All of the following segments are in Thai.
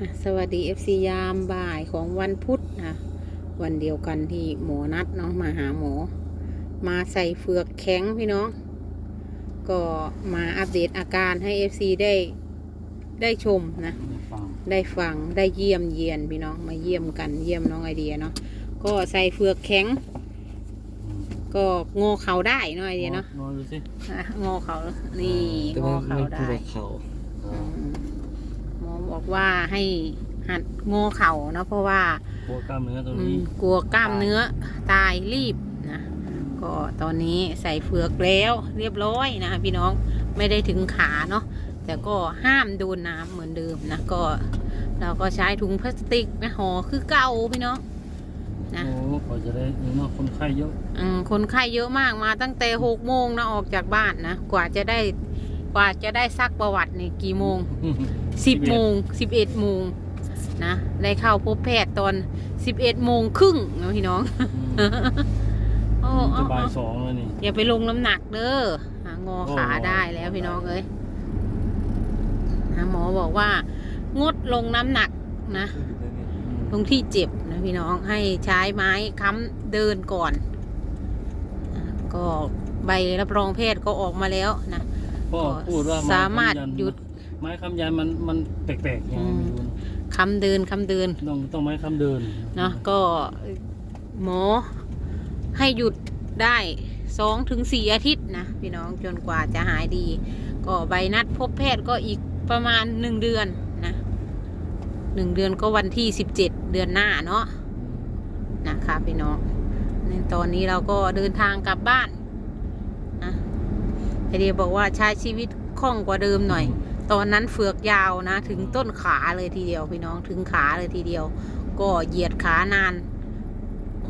อะสวัสดี FC ยามบ่ายของวันพุธนะวันเดียวกันที่หมอนัดเนาะมาหาหมอ มาใส่เฟือกแข็งพี่น้อง ก็มาอัปเดตอาการให้ FC ได้ได้ชมนะไม่ฟังได้ฟังได้เยี่ยมเยียนพี่น้องมาเยี่ยมกันเยี่ยมน้องไอเดียเนาะก็ใส่เฟือกแข็งอืมก็งอเขาได้เนาะไอเดียเนาะนอนดูสิอะงอเขานี่งอเขาได้เขาอืมหมอ บอกว่าให้หัดงอเข่าเนาะเพราะว่าปวดกล้ามเนื้อตรงอืนี้ มกลัวกล้ามเนื้อตายรีบนะก็ตอนนี้ใส่เฟือกแล้วเรียบร้อยนะคะพี่น้องไม่ได้ถึงขาเนาะแต่ก็ห้ามโดนน้ำเหมือนเดิมนะก็เราก็ใช้ถุงพลาสติกนะห่อคือเก่าพี่น้อง นะ โอ้กว่าจะได้เห็นว่าคนไข้เยอะ อืมคนไข้เยอะมากมาตั้งแต่หกโมงนะออกจากบ้านนะกว่าจะได้ก ว่าจะได้ซักประวัตินี่กี่โมงสิบโมงสิบเอ็ดโมงนะได้เข้าพบแพทย์ตอนสิบเอ็ดโมงครึ่งนะพี่น้องอืมโอ้จะเอาบ่ายเอาสองแล้วนี่อย่าไปลงน้ำหนักเด้อหางอขาโอ้ได้แล้วพี่น้องเอ้ยนะหมอบอกว่างดลงน้ำหนักนะตรงที่เจ็บนะพี่น้องให้ใช้ไม้ค้ำเดินก่อนอะก็ใบรับรองแพทย์ก็ออกมาแล้วนะ พ่อพูดว่าไสามารถค้ำนหยุด ไม้คำยันมันมันแปลกๆยังไงไม่รู้นะค้ำเดินค้ำเดินต้องต้องไม้คำเดินเนาะก็หมอให้หยุดได้สองถึงสี่อาทิตย์นะพี่น้องจนกว่าจะหายดี ก็ใบนัดพบแพทย์ก็อีกประมาณหนึ่งเดือนนะหนึ่งเดือนก็วันที่สิบเจ็ดเดือนหน้าเนาะนะคะพี่น้องในตอนนี้เราก็เดินทางกลับบ้านนะ ไอเดียบอกว่าใช้ชีวิตคล่องกว่าเดิมหน่อย ตอนนั้นเฟือกยาวนะ ถึงต้นขาเลยทีเดียวพี่น้องถึงขาเลยทีเดียว ก็เหยียดขานาน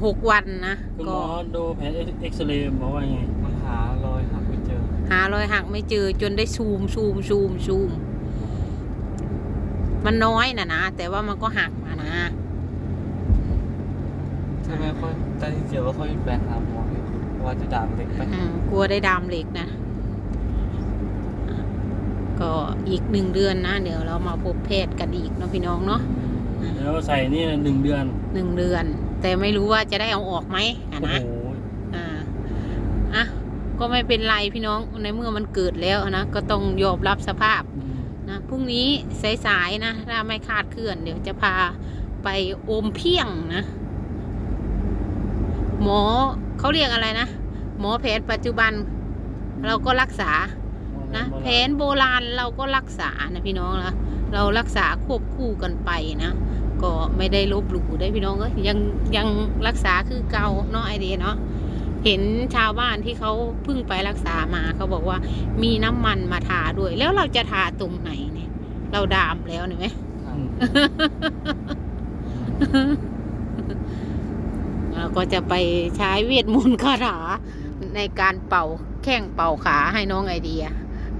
หกวันนะคุณหมก็ อดูแผนเอ็กซเรย์บอกว่าไงมันหารอยหักไม่เจอหารอยหักไม่เจอจนได้ซูมซูมซูมซูม มันน้อยนะนะ แต่ว่ามันก็หักมานะใช่ไหมค่อยแต่ที่เสียว่าค่อยแบกหาหมอเลยว่าจะด่ามเล็กไปอืมกลัวได้ดามเหล็กนะ ก็อีกหนึ่งเดือนนะ เดี๋ยวเรามาพบแพทย์กันอีกเนาะพี่น้องเนาะแล้วใส่นี่หนึ่งเดือนหนึ่งเดือน แต่ไม่รู้ว่าจะได้เอาออกไหมอะโอ้นะโหอ่าอะก็ไม่เป็นไรพี่น้องในเมื่อมันเกิดแล้วนะก็ต้องยอมรับสภาพอืมนะพรุ่งนี้สายๆนะถ้าไม่คาดเคลื่อน เดี๋ยวจะพาไปอมเพียงนะหมอเขาเรียกอะไรนะ หมอแผนปัจจุบัน เราก็รักษา นะแผนโบราณเราก็รักษานะพี่น้องนะเรารักษาควบคู่กันไปนะก็ไม่ได้ลบหลู่ได้พี่น้องเอ้ยยังยังรักษาคือเก่าเนาะไอเดียเนาะเห็นชาวบ้านที่เขาเพิ่งไปรักษามาเขาบอกว่ามีน้ำมันมาทาด้วย แล้วเราจะทาตรงไหนเนี่ย เราดามแล้วเห็นไหมอืมเราก็จะไปใช้เวทมนต์คาถาในการเป่าแข้งเป่าขาให้น้องไอเดีย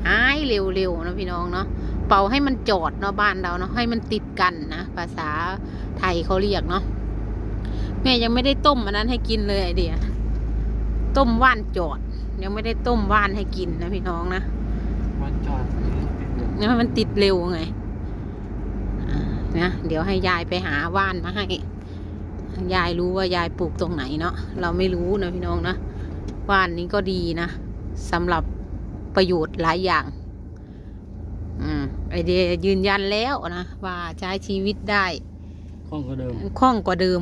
หายเร็วๆนะพี่น้องเนาะเป่าให้มันจอดเนาะบ้านเราเนาะให้มันติดกันนะภาษาไทยเขาเรียกเนาะแม่ยังไม่ได้ต้มอันนั้นให้กินเลยไอเดียต้มว่านจอด ยังไม่ได้ต้มว่านให้กินนะพี่น้องนะมันจอดติดอยู่เนี่ยมันติดเร็วไงอ่านะเดี๋ยวให้ยายไปหาว่านมาให้ยายรู้ว่ายายปลูกตรงไหนเนาะเราไม่รู้นะพี่น้องนะว่านนี้ก็ดีนะสำหรับ ประโยชน์หลายอย่างอืมไอเดียยืนยันแล้วนะ ว่าใช้ชีวิตได้ข้องก็เดิมคล่องกว่าเดิม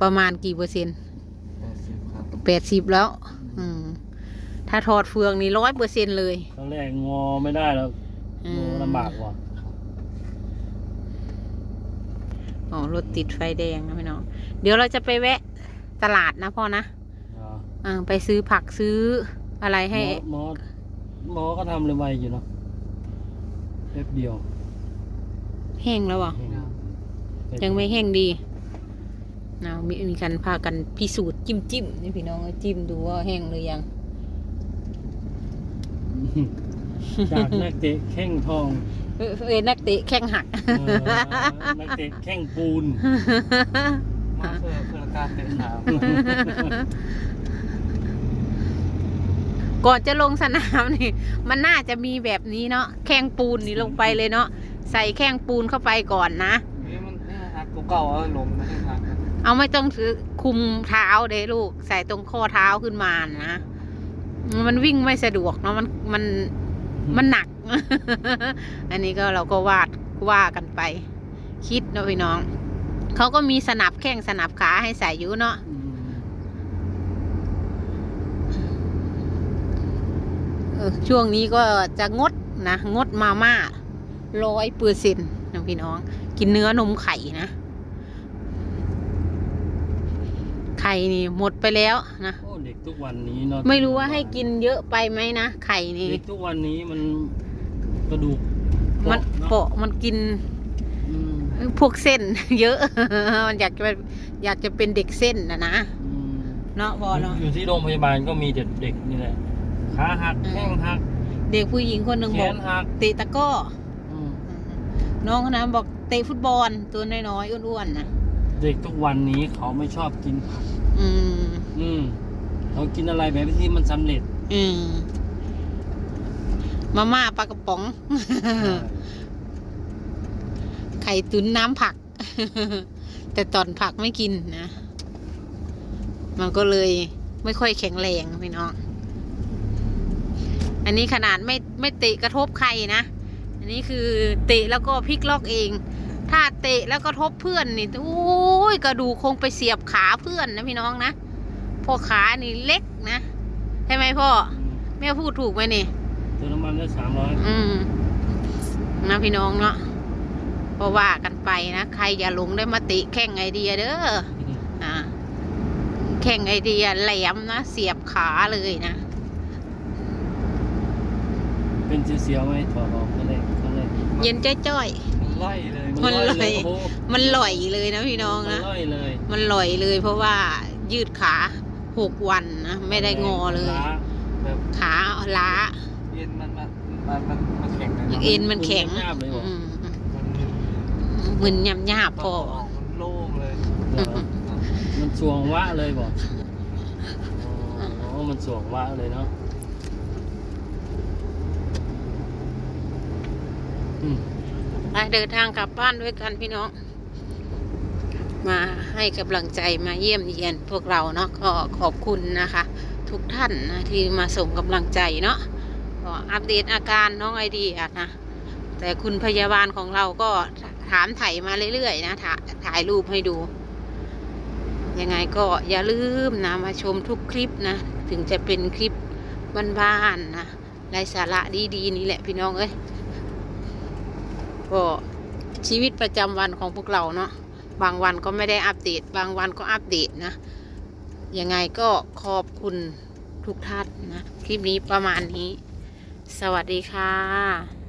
ประมาณกี่เปอร์เซ็นต์แปดสิบครับแปดสิบแล้ว อืม ถ้าถอดเฟืองนี่ร้อยเปอร์เซ็นเลย ตอนแรกงอไม่ได้แล้วอืงมอลำบากว่ะอ๋อรถติดไฟแดงนะพี่น้อง เดี๋ยวเราจะไปแวะตลาดนะพ่อนะอ่าอ่าไปซื้อผักซื้ออะไรให้หมอห มอหมอก็ทำเลยไวอยู่เนาะแป๊บเดียวแห้งแล้วเหรอยังไม่แห้งดีนะมีมีการพากันพิสูจน์จิ้มจิ้มนี่พี่น้องจิ้มดูว่าแห้งหรือยัง จากนักเตะแข้งทองเอ้ยเอ้ยนักเตะแข้งหักเออนักเตะแข้งปูนมาเพื่อเพื่อการเตะขา ก่อนจะลงสนามนี่ มันน่าจะมีแบบนี้เนาะแข้งปูนนี่ลงไปเลยเนาะใส่แข้งปูนเข้าไปก่อนนะอืเก่าๆเอาลงไม่ใช่ทางครับเอาไม่ต้องถือคุมเท้าเด้ลูก ใส่ตรงข้อเท้าขึ้นมานะมันวิ่งไม่สะดวกเนาะมันมันมันหนัก อันนี้ก็เราก็วาดว่ากันไป คิดเนาะพี่น้องเขาก็มีสนับแข้งสนับขาให้ใส่อยู่เนาะ อืม เออ ช่วงนี้ก็จะงดนะงดมาม่าร้อยเปอร์เซ็นต์นะพี่น้อง กินเนื้อนมไข่นะ ไข่นี่หมดไปแล้วนะโอ้เด็กทุกวันนี้เนาะไม่รู้ว่าให้กินเยอะไปไหมนะไข่นี่เด็กทุกวันนี้มันกระดูกมันเนาะเปาะมันกินอืมพวกเส้น เยอะ มันอยากจะเป็นอยากจะเป็นเด็กเส้นนะนะอืมเนาะพอเนาะอยู่ที่โรงพยาบาลก็มีแต่เด็กนี่แหละ ขาหักอืมแข้งหักเด็กผู้หญิงคนหนึ่งแขบอกนหักเตะตะกร้ออืมน้องคนนั้นบอกเตะฟุตบอลตัวน้อยๆอ้วนๆนะเด็กทุกวันนี้เขาไม่ชอบกินผักอืม อืมเขากินอะไรแบบที่มันสำเร็จอืมมาม่าปลากระป๋อง ไข่ตุ๋นน้ำผัก แต่ตอนผักไม่กินนะ มันก็เลยไม่ค่อยแข็งแรงพี่น้อง อันนี้ขนาดไม่ไม่เตะกระทบใครนะ อันนี้คือเตะแล้วก็พลิกล็อกเอง ถ้าเตะแล้วก็ทบเพื่อนนี่โอ้ยกระดูกคงไปเสียบขาเพื่อนนะพี่น้องนะเพอขานี่เล็กนะใช่ไหมพ่อแม่พูดถูกไหมนี่เติมน้ำมันได้สามร้อยอืมนะพี่น้องเนาะก็ว่ากันไปนะใครอย่าหลงได้มาติแข่งไอเดียเด้ออ่าแข่งไอเดียแหลมนะเสียบขาเลยนะ เป็นเสียวๆไหมถอดออกก็เลยก็เลยเย็นจ้อย มันไล่เลยมันเลยโอ้โหๆ มันหล่อยเลยนะพี่น้องนะมัล่อยเลยมันหล่อยเลยเพราะว่ายืดขาหกวันนะไม่ได้งอเลยล้าแบบขาล้าเย็นมันมันมันมันมันแข็งเลยอย่างนะเอ็นมันแข็งหน้าบเลยบอกอืมมันมึนมึนยำยาบพอ มันโล่งเลยเหรอมันสวงวะเลยบอกอ๋อมันสวงวะเลยเนาะอืม ไปเดินทางกลับบ้านด้วยกันพี่น้อง มาให้กำลังใจมาเยี่ยมเยียนพวกเราเนาะก็ขอบคุณนะคะ ทุกท่านนะที่มาส่งกำลังใจเนาะก็อัปเดตอาการน้องไอเดียนะ แต่คุณพยาบาลของเราก็ถามไถ่มาเรื่อยๆนะถถ่ายรูปให้ดู ยังไงก็อย่าลืมนะมาชมทุกคลิปนะ ถึงจะเป็นคลิปบ้านๆนะไร้สาระดีๆ นี่แหละพี่น้องเอ้ย ก็ชีวิตประจำวันของพวกเราเนาะบางวันก็ไม่ได้อัปเดต บางวันก็อัปเดตนะยังไงก็ขอบคุณทุกท่านนะ คลิปนี้ประมาณนี้ สวัสดีค่ะ